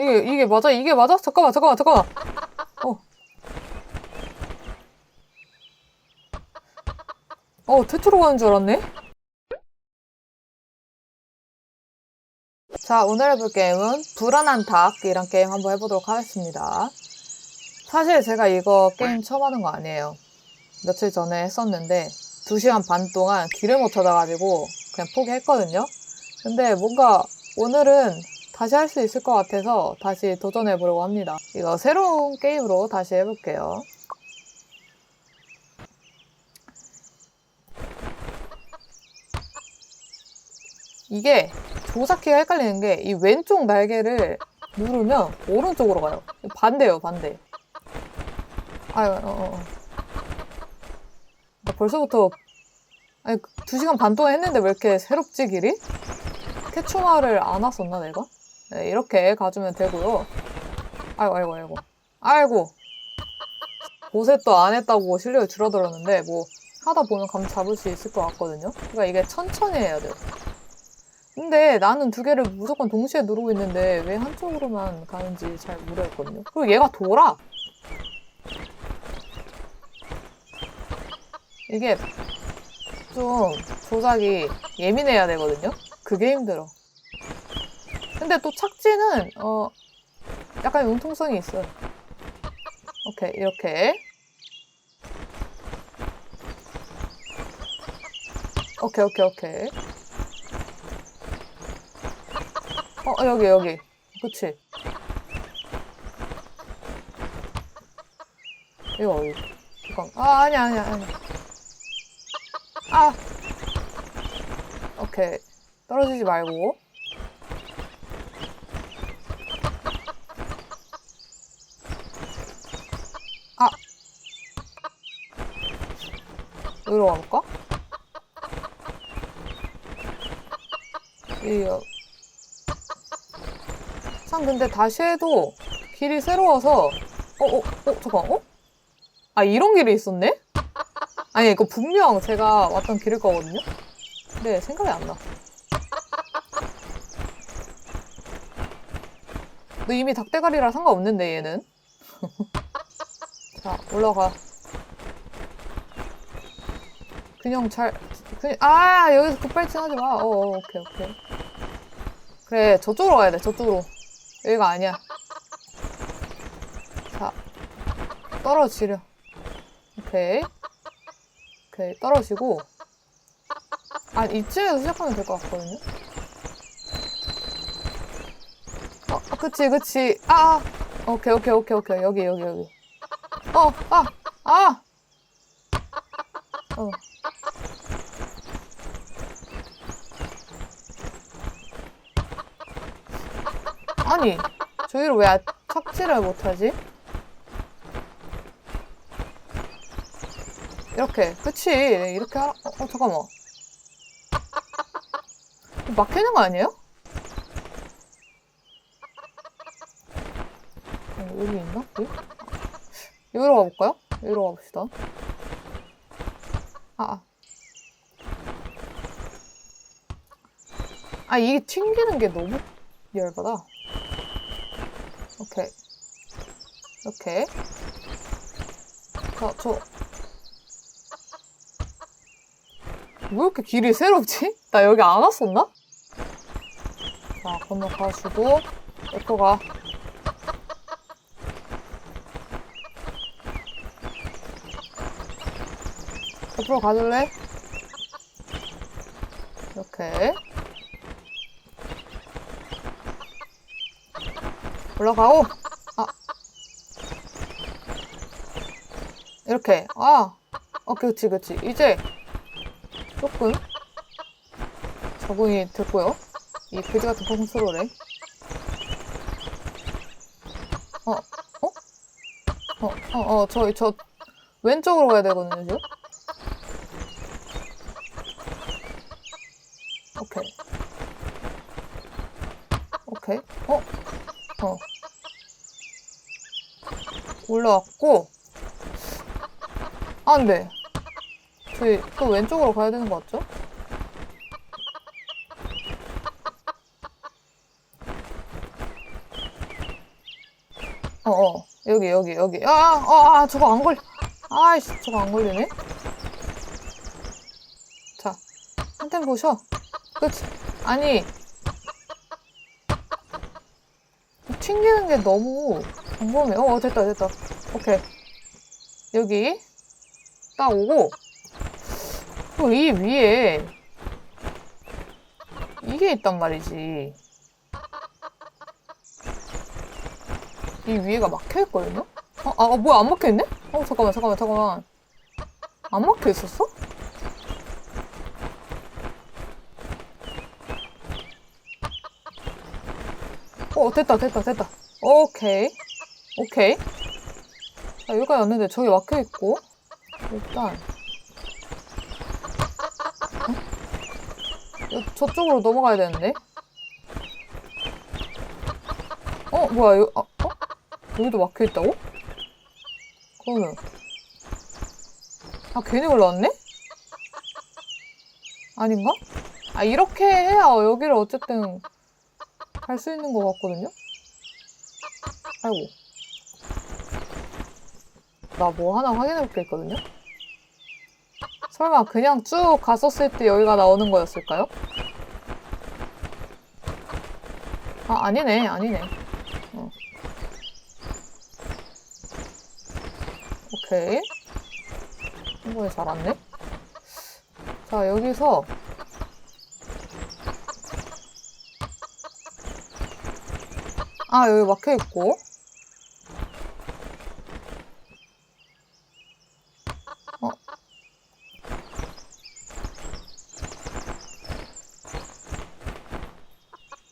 이게 이게 맞아? 이게 맞아? 잠깐만 잠깐만 잠깐만. 어. 어 퇴출로 가는 줄 알았네. 자 오늘 해볼 게임은 불안한 닭이란 게임 한번 해보도록 하겠습니다. 사실 제가 이거 게임 처음 하는 거 아니에요. 며칠 전에 했었는데 2시간 반 동안 길을 못 찾아가지고 그냥 포기했거든요. 근데 뭔가 오늘은 다시 할 수 있을 것 같아서 다시 도전해 보려고 합니다. 이거 새로운 게임으로 다시 해볼게요. 이게 조작키가 헷갈리는 게 이 왼쪽 날개를 누르면 오른쪽으로 가요. 반대요, 반대. 아유, 어, 어. 어. 나 벌써부터 아니 두 시간 반 동안 했는데 왜 이렇게 새롭지 길이? 캐추마를 안 왔었나 내가? 네, 이렇게 가주면 되고요. 아이고 아이고 아이고 아이고 보셋도 안 했다고 실력이 줄어들었는데 뭐 하다 보면 감 잡을 수 있을 것 같거든요. 그러니까 이게 천천히 해야 돼요. 근데 나는 두 개를 무조건 동시에 누르고 있는데 왜 한쪽으로만 가는지 잘 모르겠거든요. 그리고 얘가 돌아. 이게 좀 조작이 예민해야 되거든요. 그게 힘들어. 근데 또 착지는 어 약간 융통성이 있어요. 오케이 이렇게. 오케이 오케이 오케이. 어 여기 여기. 그치? 이거 어디? 잠깐. 아 아니야 아니야 아니야. 아! 오케이. 떨어지지 말고 여기로 가볼까? 이요 참 근데 다시 해도 길이 새로워서 어어 어 잠깐 어? 아 이런 길이 있었네? 아니 이거 분명 제가 왔던 길일 거거든요? 근데 생각이 안 나. 너 이미 닭대가리라 상관없는데 얘는. 자 올라가. 그냥 잘 그냥 아 여기서 급발진 하지 마. 어, 어 오케이 오케이. 그래 저쪽으로 가야 돼 저쪽으로. 여기가 아니야. 자 떨어지려. 오케이. 오케이 떨어지고 아 이쯤에서 시작하면 될 것 같거든요 어 아, 그치 그치 아 아. 오케이 오케이 오케이 오케이 여기 여기 여기 어 아 아 어. 아니 저기를 왜 착지를 못하지? 이렇게 그치 이렇게 하라 어, 어 잠깐만 막히는 거 아니에요? 어, 여기 있나? 여기? 여기로 가볼까요? 여기로 가봅시다 아, 아. 아 이게 튕기는 게 너무 열받아 오케이 이렇게 자, 저 왜 이렇게 길이 새롭지? 나 여기 안 왔었나? 자, 건너가시고, 옆으로 가. 옆으로 가줄래? 이렇게. 올라가고, 아. 이렇게. 아. 어, 그치, 그치. 이제, 조금 적응이 됐고요. 이 그지 같은 컨트롤에. 어, 어? 어, 어, 어, 저, 저, 왼쪽으로 가야 되거든요, 지금? 오케이. 오케이. 어? 어. 올라왔고. 아, 안 돼. 저희 또 왼쪽으로 가야 되는 거 같죠? 어어 여기 여기 여기 아아 아, 아, 저거 안 걸려 아이씨 저거 안 걸리네 자 한 템 보셔 그치 아니 튕기는 게 너무 궁금해 어 됐다 됐다 오케이 여기 딱 오고 또 이 위에 이게 있단 말이지 이 위에가 막혀 있거든요? 어, 아, 아, 뭐야, 안 막혀 있네? 어, 잠깐만, 잠깐만, 잠깐만. 안 막혀 있었어? 어, 됐다, 됐다, 됐다. 오케이. 오케이. 자, 여기까지 왔는데 저기 막혀 있고. 일단. 어? 여- 저쪽으로 넘어가야 되는데. 어, 뭐야, 여, 아, 어? 여기도 막혀 있다고? 그러면 아 괜히 올라왔네? 아닌가? 아 이렇게 해야 여기를 어쨌든 갈 수 있는 것 같거든요? 아이고 나 뭐 하나 확인해 볼 게 있거든요? 설마 그냥 쭉 갔었을 때 여기가 나오는 거였을까요? 아 아니네 아니네 오케이. 이거에 잘 왔네. 자, 여기서 아, 여기 막혀 있고. 어.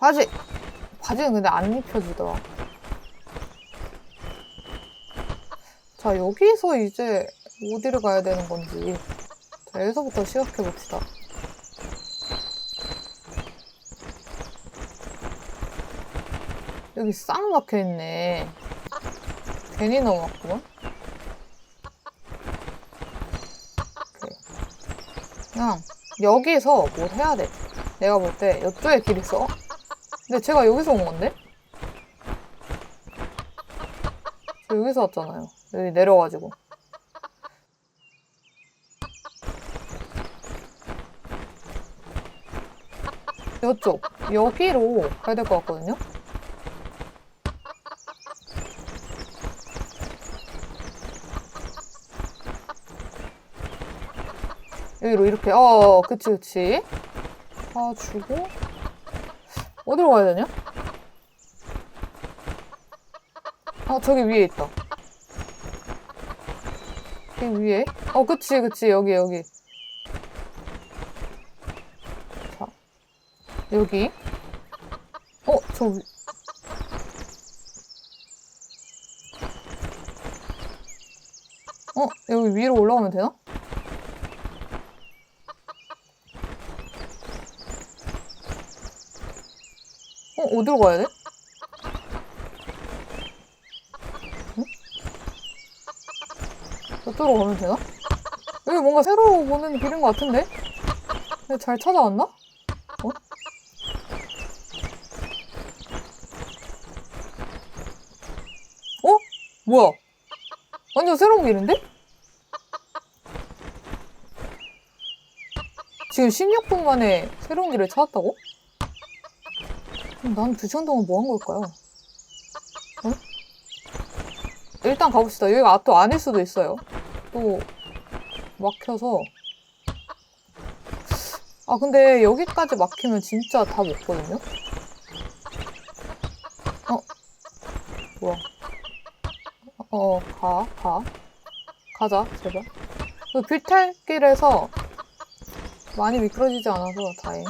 바지! 바지는 근데 안 입혀지더라. 자, 여기서 이제 어디를 가야 되는 건지. 자, 여기서부터 시작해 봅시다. 여기 싹 막혀 있네. 괜히 넘어왔구만. 오케이. 그냥 여기서 뭘 해야 돼. 내가 볼 때 이쪽에 길 있어. 근데 제가 여기서 온 건데? 저 여기서 왔잖아요. 여기 내려가지고. 이쪽 여기로 가야 될 것 같거든요. 여기로 이렇게 어 그치 그치 가주고 어디로 가야 되냐? 아 저기 위에 있다. 여기 위에? 어, 그치, 그치. 여기, 여기. 자, 여기. 어, 저 위. 어, 여기 위로 올라가면 되나? 어, 어디로 가야 돼? 저쪽으로 가면 되나? 여기 뭔가 새로 보는 길인 것 같은데? 내가 잘 찾아왔나? 어? 어? 뭐야? 완전 새로운 길인데? 지금 16분 만에 새로운 길을 찾았다고? 난 2시간 동안 뭐 한 걸까요? 어? 일단 가봅시다. 여기가 또 아닐 수도 있어요. 또 막혀서 아 근데 여기까지 막히면 진짜 다 먹거든요? 어? 뭐야 어 가, 가 가자 제발 그 빌탈길에서 많이 미끄러지지 않아서 다행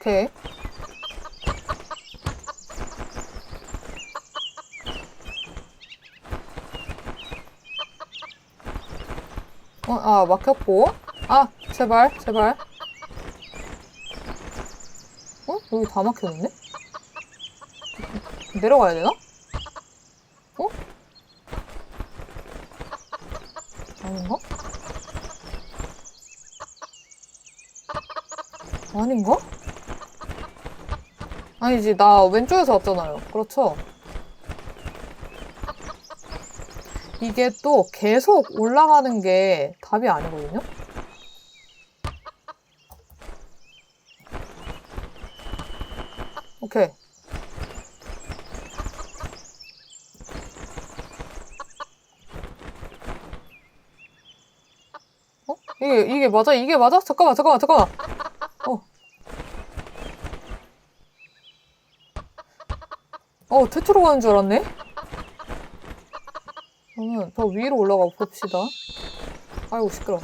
오케이 어, 아, 막혔고. 아, 제발, 제발. 어? 여기 다 막혔는데? 내려가야 되나? 어? 아닌가? 아닌가? 아니지, 나 왼쪽에서 왔잖아요. 그렇죠? 이게 또 계속 올라가는 게 답이 아니거든요? 오케이. 어? 이게, 이게 맞아? 이게 맞아? 잠깐만, 잠깐만, 잠깐만. 어. 어, 퇴출로 가는 줄 알았네? 그러면 더 위로 올라가 봅시다. 아이고, 시끄러.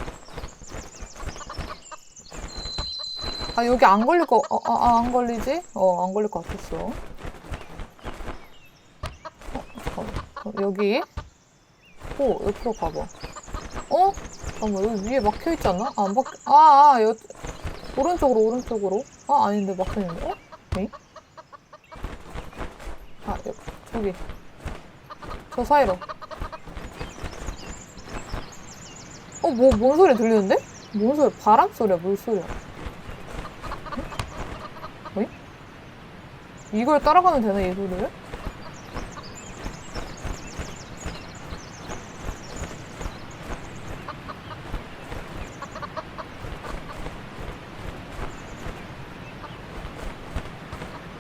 아, 여기 안 걸릴 거, 어, 아, 아, 안 걸리지? 어, 안 걸릴 것 같았어. 어, 잠깐만. 어, 여기. 오, 옆으로 가봐. 어? 잠깐만, 여기 위에 막혀 있지 않나? 아, 안 막, 아, 아, 여, 오른쪽으로, 오른쪽으로. 아, 아닌데, 막혀 있는데? 어? 에이? 아, 여, 저기. 저 사이로. 어, 뭐, 뭔 소리 들리는데? 뭔 소리? 바람 소리야, 물 소리야? 어이? 이걸 따라가면 되나, 이 소리를?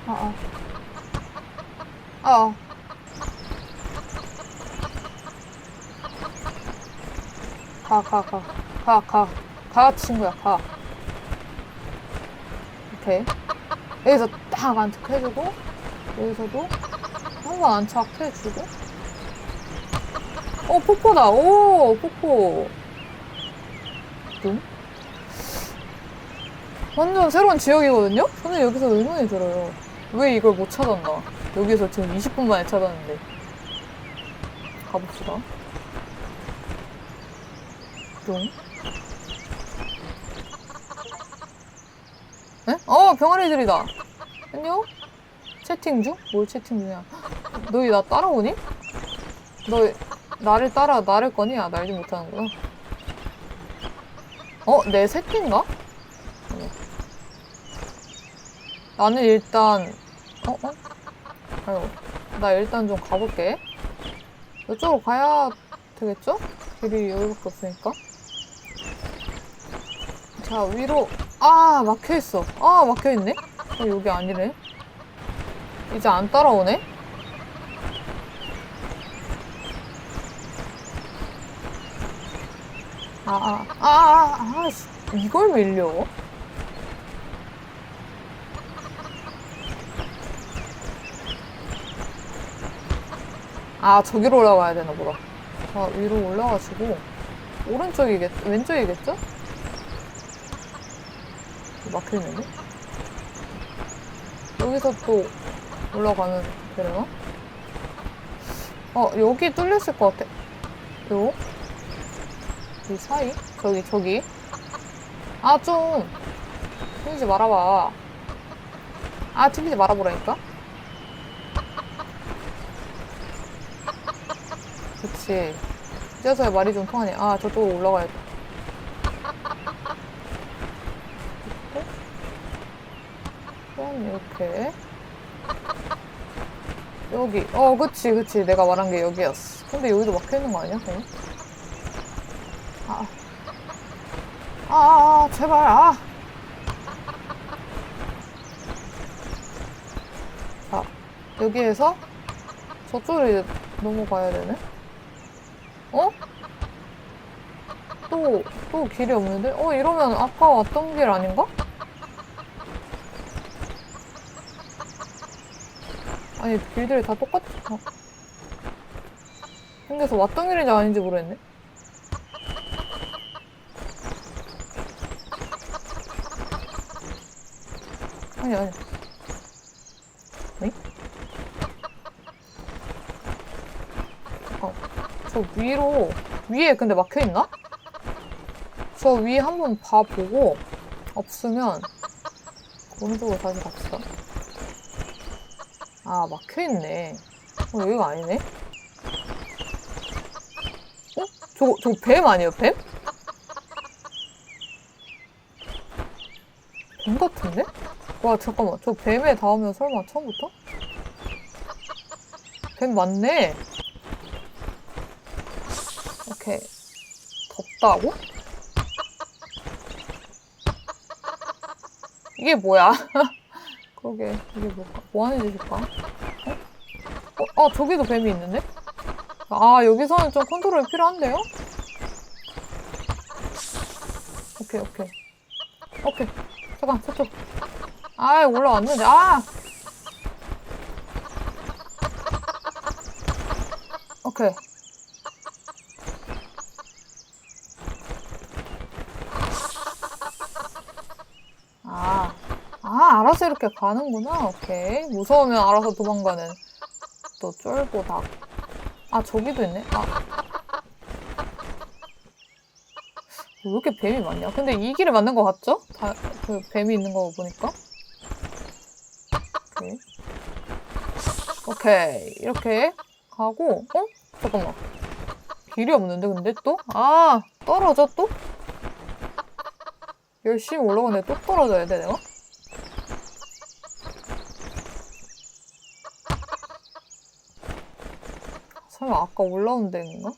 아, 아. 아, 아. 가, 가, 가. 가, 가. 가, 친구야, 가. 오케이. 여기서 딱 안착해주고, 여기서도 한 번 안착해주고. 어, 폭포다. 오, 폭포. 뚱? 완전 새로운 지역이거든요? 저는 여기서 의문이 들어요. 왜 이걸 못 찾았나? 여기서 지금 20분 만에 찾았는데. 가봅시다. 뿅. 에? 어, 병아리들이다. 안녕? 채팅 중? 뭘 채팅 중이야? 너희 나 따라오니? 너 나를 따라 나를 거니? 아, 날지 못하는구나. 어, 내 새끼인가? 어. 나는 일단, 어, 어? 아유, 나 일단 좀 가볼게. 이쪽으로 가야 되겠죠? 길이 여기밖에 없으니까. 자, 위로. 아, 막혀있어. 아, 막혀있네? 어, 여기 아니래. 이제 안 따라오네? 아, 아, 아, 아, 아, 씨, 이걸 밀려? 아, 저기로 올라가야 되나 보다. 자, 위로 올라가시고, 오른쪽이겠, 왼쪽이겠죠? 막혀있는데? 여기서 또 올라가면 되려나? 어, 여기 뚫렸을 것 같아. 요? 이 사이? 저기, 저기. 아, 좀. 튀지 말아봐. 아, 튀지 말아보라니까? 그치. 이제서야 말이 좀 통하네. 아, 저쪽으로 올라가야 돼. 그럼 이렇게. 여기. 어, 그치, 그치. 내가 말한 게 여기였어. 근데 여기도 막혀 있는 거 아니야, 그냥? 아. 아, 아, 아, 제발, 아. 자, 여기에서 저쪽으로 이제 넘어가야 되네? 어? 또, 또 길이 없는데? 어, 이러면 아까 왔던 길 아닌가? 아니, 길들이 다 똑같, 어. 생겨서 왔던 길인지 아닌지 모르겠네. 아니, 아니. 네? 잠깐. 저 위로, 위에 근데 막혀 있나? 저 위에 한번 봐보고, 없으면, 오른쪽으로 다시 갑시다. 아, 막혀있네. 어, 여기가 아니네? 어? 저거, 저거 뱀 아니에요, 뱀? 뱀 같은데? 와 잠깐만 저 뱀에 닿으면 설마 처음부터? 뱀 맞네 오케이 덥다고? 이게 뭐야? 그러게 이게 뭘까? 뭐 하는 짓일까? 어? 어? 아 저기도 뱀이 있는데? 아 여기서는 좀 컨트롤이 필요한데요? 오케이 오케이 오케이 잠깐 저쪽 아 올라왔는데 아 오케이 아, 아 알아서 이렇게 가는구나 오케이 무서우면 알아서 도망가는 또 쫄보 닭아 저기도 있네 아 왜 이렇게 뱀이 많냐? 근데 이 길에 맞는 것 같죠? 다, 그 뱀이 있는 거 보니까. 오케이. 오케이. 이렇게 가고, 어? 잠깐만. 길이 없는데, 근데 또? 아, 떨어져 또? 열심히 올라가는데 또 떨어져야 돼, 내가? 설마 아까 올라온 데인가?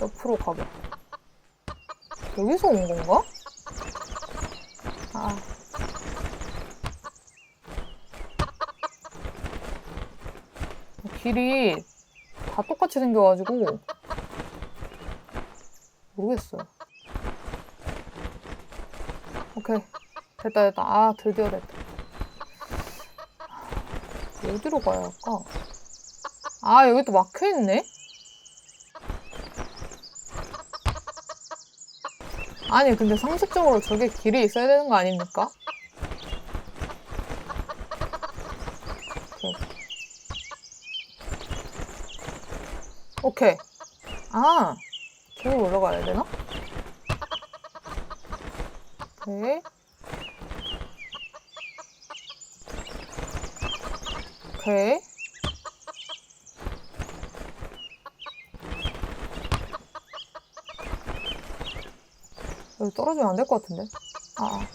옆으로 가봐. 여기서 온 건가? 아. 길이 다 똑같이 생겨가지고 모르겠어요. 오케이. 됐다, 됐다. 아, 드디어 됐다. 어디로 가야 할까? 아, 여기 또 막혀있네? 아니 근데 상식적으로 저게 길이 있어야 되는 거 아닙니까? 오케이. 오케이. 아, 저기 올라가야 되나? 오케이. 오케이. 떨어지면 안 될 것 같은데? 아, 아.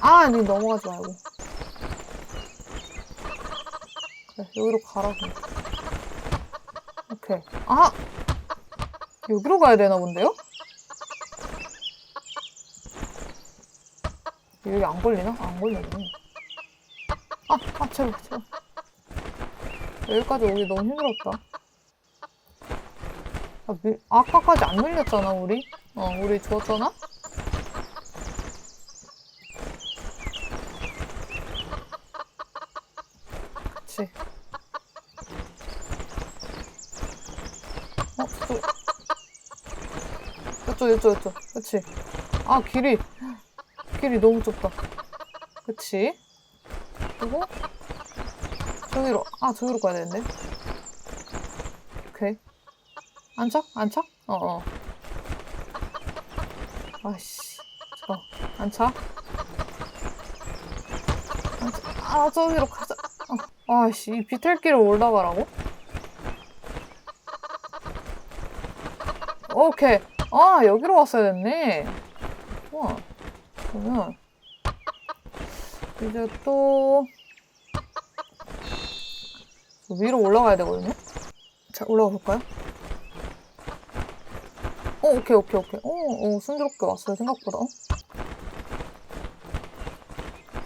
아, 여기 넘어가지 말고. 그래, 여기로 가라, 그냥. 오케이. 아! 여기로 가야 되나 본데요? 여기 안 걸리나? 안 걸리네. 아, 아, 제발, 제발. 여기까지 오기 너무 힘들었다. 아, 미, 아까까지 안 밀렸잖아, 우리. 어, 우리 죽었잖아? 그치. 어, 저쪽. 이쪽, 이쪽, 이쪽. 그치. 아, 길이. 길이 너무 좁다. 그치? 그리고 저기로 아 저기로 가야 되는데. 오케이. 안착? 안착? 어어. 아씨. 잠깐. 안착? 안착. 아 저기로 가자. 어. 아씨 이 비틀길을 올라가라고? 오케이. 아 여기로 왔어야 됐네. 우와. 그러면 이제 또 위로 올라가야 되거든요. 자 올라가 볼까요? 어 오케이 오케이 오케이. 어, 어 순조롭게 왔어요 생각보다.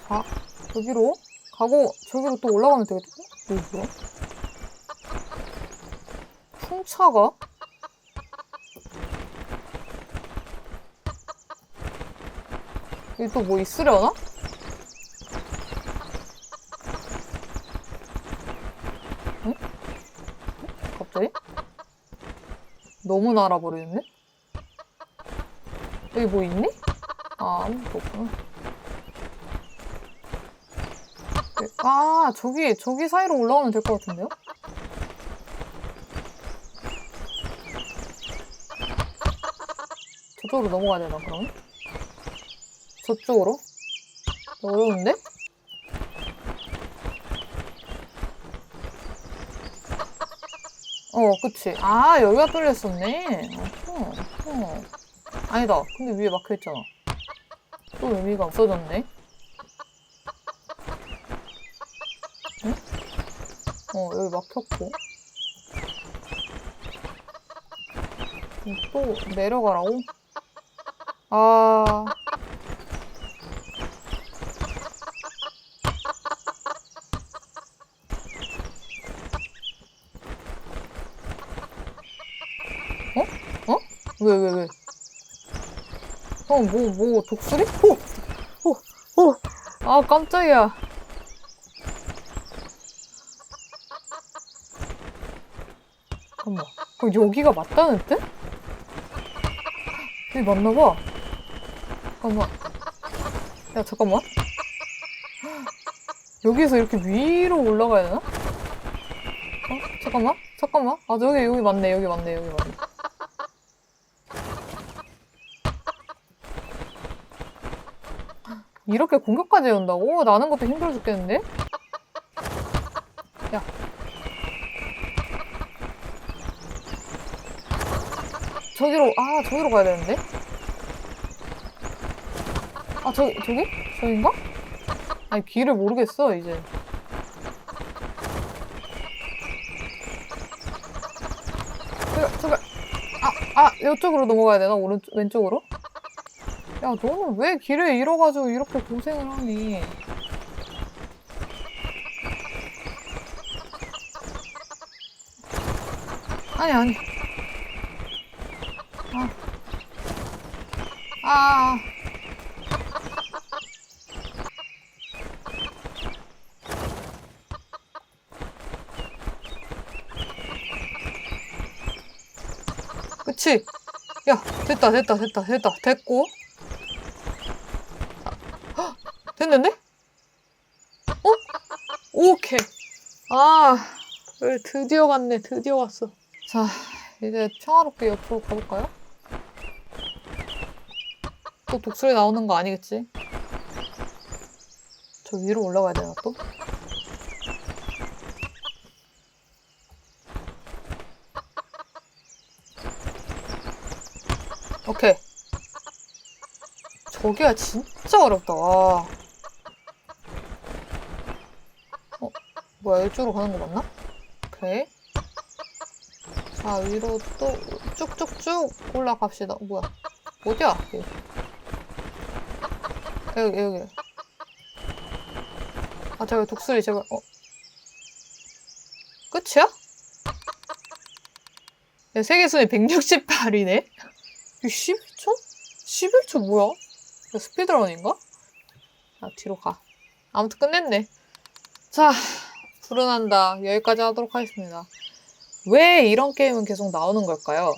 자 여기로 가고 저기로 또 올라가면 되겠죠? 여기 뭐야? 풍차가? 여기 또 뭐 있으려나? 응? 갑자기? 너무 날아버리는데? 여기 뭐 있니? 아, 아무것도 없구나. 네, 아, 저기, 저기 사이로 올라오면 될 것 같은데요? 저쪽으로 넘어가야 되나, 그럼? 저쪽으로? 어려운데? 어, 그치. 아, 여기가 뚫렸었네. 어, 어. 아니다. 근데 위에 막혀있잖아. 또 의미가 없어졌네. 응? 어, 여기 막혔고. 또 내려가라고? 아, 왜, 왜, 왜? 형, 뭐, 뭐, 독수리? 오! 오! 오! 아, 깜짝이야. 잠깐만. 그럼 여기가 맞다는 뜻? 여기 맞나봐. 잠깐만. 야, 잠깐만. 여기서 이렇게 위로 올라가야 되나? 어? 잠깐만. 잠깐만. 아, 여기, 여기 맞네. 여기 맞네. 여기 맞네. 이렇게 공격까지 해온다고? 나는 것도 힘들어 죽겠는데? 야. 저기로, 아, 저기로 가야 되는데? 아, 저기, 저기? 저긴가? 아니, 길을 모르겠어, 이제. 저기, 저기, 아, 아, 이쪽으로 넘어가야 되나? 오른쪽, 왼쪽으로? 야, 너는 왜 길을 잃어가지고 이렇게 고생을 하니? 아니, 아니. 아. 아. 그치? 야, 됐다, 됐다, 됐다, 됐다, 됐고. 헉, 됐는데? 어? 오케이. 아, 드디어 갔네, 드디어 왔어. 자, 이제 평화롭게 옆으로 가볼까요? 또 독수리 나오는 거 아니겠지? 저 위로 올라가야 되나 또? 오케이. 저기가 진짜 어렵다. 와. 뭐야, 이쪽으로 가는 거 맞나? 오케이. 자, 위로 또 쭉쭉쭉 올라갑시다. 뭐야? 어디야? 여기. 여기, 여기. 아, 저기 독수리, 제발, 어. 끝이야? 야, 세계순위 168이네? 11초? 11초 뭐야? 스피드런인가? 아, 뒤로 가. 아무튼 끝냈네. 자, 불은한다. 여기까지 하도록 하겠습니다. 왜 이런 게임은 계속 나오는 걸까요?